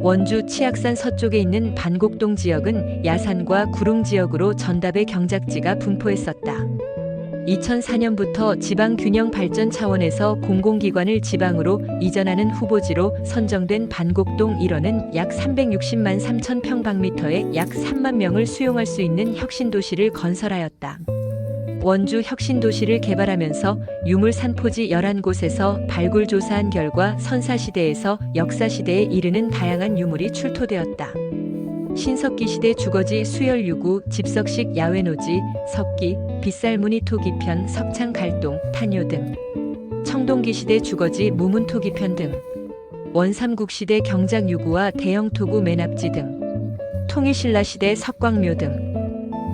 원주 치악산 서쪽에 있는 반곡동 지역은 야산과 구릉 지역으로 전답의 경작지가 분포했었다. 2004년부터 지방 균형 발전 차원에서 공공기관을 지방으로 이전하는 후보지로 선정된 반곡동 1호는 약 360만 3천 평방미터에 약 3만 명을 수용할 수 있는 혁신 도시를 건설하였다. 원주 혁신도시를 개발하면서 유물 산포지 11곳에서 발굴 조사한 결과 선사시대에서 역사시대에 이르는 다양한 유물이 출토되었다. 신석기 시대 주거지 수열유구, 집석식 야외노지, 석기, 빗살무늬 토기편, 석창 갈동, 탄요 등. 청동기 시대 주거지 무문 토기편 등. 원삼국 시대 경작 유구와 대형 토구 매납지 등. 통일신라 시대 석광묘 등.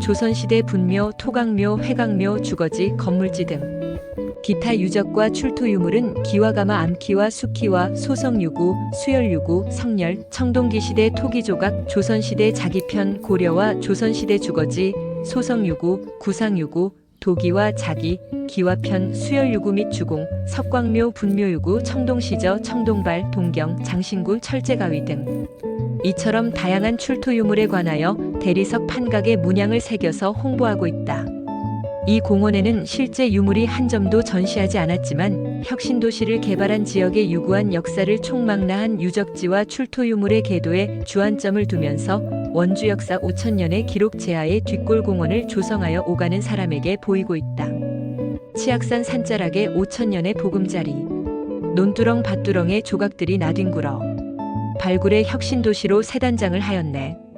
조선시대 분묘, 토강묘, 회강묘, 주거지, 건물지 등. 기타 유적과 출토 유물은 기와가마 암키와 수키와 소성유구, 수열유구, 성렬, 청동기 시대 토기조각, 조선시대 자기편, 고려와 조선시대 주거지, 소성유구, 구상유구, 도기와 자기, 기와편, 수열유구 및 주공, 석광묘, 분묘유구, 청동시저, 청동발, 동경, 장신구, 철제가위 등. 이처럼 다양한 출토 유물에 관하여 대리석 판각의 문양을 새겨서 홍보하고 있다. 이 공원에는 실제 유물이 한 점도 전시하지 않았지만 혁신도시를 개발한 지역의 유구한 역사를 총망라한 유적지와 출토 유물의 계도에 주안점을 두면서 원주 역사 5천년의 기록 제하의 뒷골 공원을 조성하여 오가는 사람에게 보이고 있다. 치악산 산자락의 5천년의 보금자리 논두렁 밭두렁의 조각들이 나뒹굴어 발굴의 혁신도시로 새 단장을 하였네.